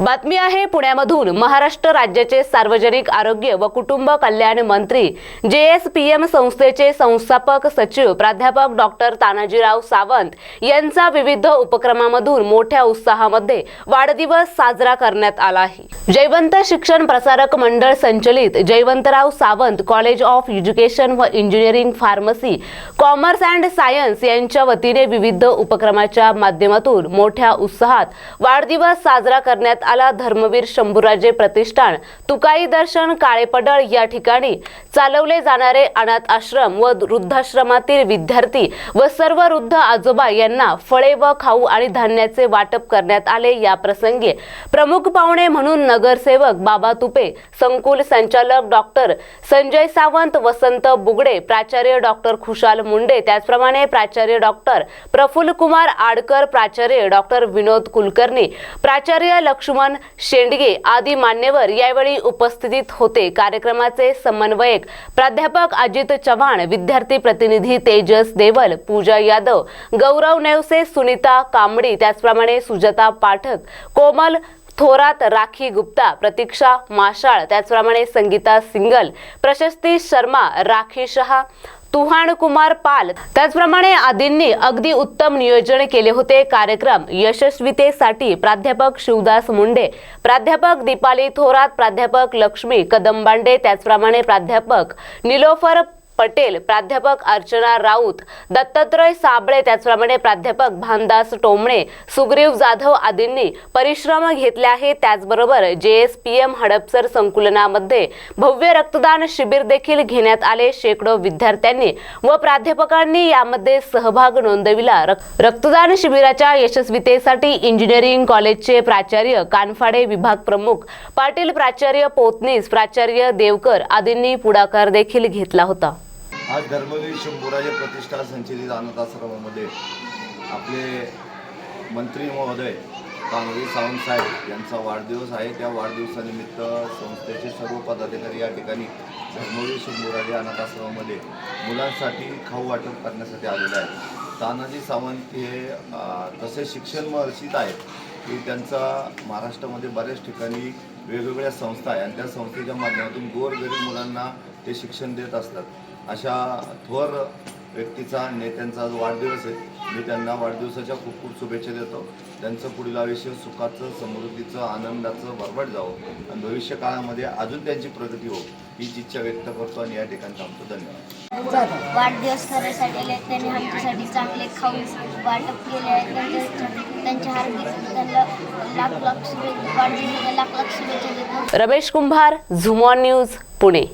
बातमी आहे पुण्यामधून. महाराष्ट्र राज्याचे सार्वजनिक आरोग्य व कुटुंब कल्याण मंत्री जे एस पी एम संस्थेचे संस्थापक सचिव प्राध्यापक डॉक्टर तानाजीराव सावंत यांचा विविध उपक्रमामधून मोठ्या उत्साहामध्ये वाढदिवस साजरा करण्यात आला आहे. जयवंत शिक्षण प्रसारक मंडळ संचलित Jaywantrao Sawant college of education व engineering pharmacy commerce and science यांच्या वतीने विविध उपक्रमाच्या माध्यमातून मोठ्या उत्साहात वाढदिवस साजरा करण्यात आला धर्मवीर शंभूराजे प्रतिष्ठान. तुकाई दर्शन काळेपडळ या ठिकाणी चालवले जाणारे अनाथ आश्रम व वृद्धाश्रमातील विद्यार्थी व सर्व वृद्ध आजोबा यांना फळे व खाऊ आणि धान्याचे वाटप करण्यात आले. या प्रसंगी प्रमुख पाहुणे म्हणून नगरसेवक बाबा तुपे संकुल संचालक डॉक्टर संजय सावंत वसंत बुगडे प्राचार्य डॉक्टर खुशाल मुंडे त्याचप्रमाणे प्राचार्य डॉक्टर प्रफुल्ल कुमार आडकर प्राचार्य डॉक्टर विनोद कुलकर्णी प्राचार्य लक्ष्मण शेंडगे आदी मान्यवर यावेळी उपस्थित होते. कार्यक्रमाचे समन्वयक प्राध्यापक अजित चव्हाण विद्यार्थी प्रतिनिधी तेजस देवल पूजा यादव गौरव नेवसे सुनीता कांबडी त्याचप्रमाणे सुजाता पाठक कोमल थोरात राखी गुप्ता प्रतीक्षा माशाळ त्याचप्रमाणे संगीता सिंगल प्रशस्ती शर्मा राखी शहा तुहाण कुमार पाल त्याचप्रमाणे आदींनी अगदी उत्तम नियोजन केले होते. कार्यक्रम यशस्वीतेसाठी प्राध्यापक शिवदास मुंडे प्राध्यापक दीपाली थोरात प्राध्यापक लक्ष्मी कदमबांडे त्याचप्रमाणे प्राध्यापक निलोफर पटेल प्राध्यापक अर्चना राऊत दत्तात्रय साबळे त्याचप्रमाणे प्राध्यापक भानदास टोमणे सुग्रीव जाधव आदींनी परिश्रम घेतले आहे त्याचबरोबर J S P M Hadapsar संकुलनामध्ये भव्य रक्तदान शिबिर देखील घेण्यात आले. शेकडो विद्यार्थ्यांनी व प्राध्यापकांनी यामध्ये सहभाग नोंदविला. रक्तदान शिबिराच्या यशस्वीतेसाठी इंजिनिअरिंग कॉलेजचे प्राचार्य कानफाडे विभाग प्रमुख पाटील प्राचार्य पोतनीस प्राचार्य देवकर आदींनी पुढाकार देखील घेतला होता. आज धर्मवीर शंभूराजे प्रतिष्ठा संचलित अनाथ आश्रमामध्ये आपले मंत्री महोदय कांगवी सावंत साहेब यांचा वाढदिवस आहे. त्या वाढदिवसानिमित्त संस्थेचे सर्व पदाधिकारी या ठिकाणी धर्मवीर शंभूराजे अनाथ आश्रमामध्ये मुलांसाठी खाऊ वाटप करण्यासाठी आलेले आहेत. तानाजी सावंत हे तसे शिक्षण महर्षित आहेत की त्यांचा महाराष्ट्रामध्ये बऱ्याच ठिकाणी वेगवेगळ्या संस्था आहे आणि त्या संस्थेच्या माध्यमातून गोरगरीब मुलांना ते शिक्षण देत असतात. अशा थोर व्यक्तीचा नेत्यांचा आज वाढदिवस आहे मी त्यांना वाढदिवसाच्या खूप खूप शुभेच्छा देतो. त्यांचं पुढील आयुष्य सुखाचं समृद्धीचं आनंदाचं भरभट जावं. आणि भविष्य काळामध्ये अजून त्यांची प्रगती हो हीच इच्छा व्यक्त करतो आणि या ठिकाणी थांबतो धन्यवाद. वाढदिवस आहेत. त्यांनी आमच्यासाठी चांगले खाऊ वाटप केले आहे. त्यांच्या त्यांच्या हार्दिक त्यांना लाख लाख शुभेच्छा वाढदिवसाच्या लाख लाख शुभेच्छा देतो. रमेश कुंभार झुमॉन न्यूज पुणे.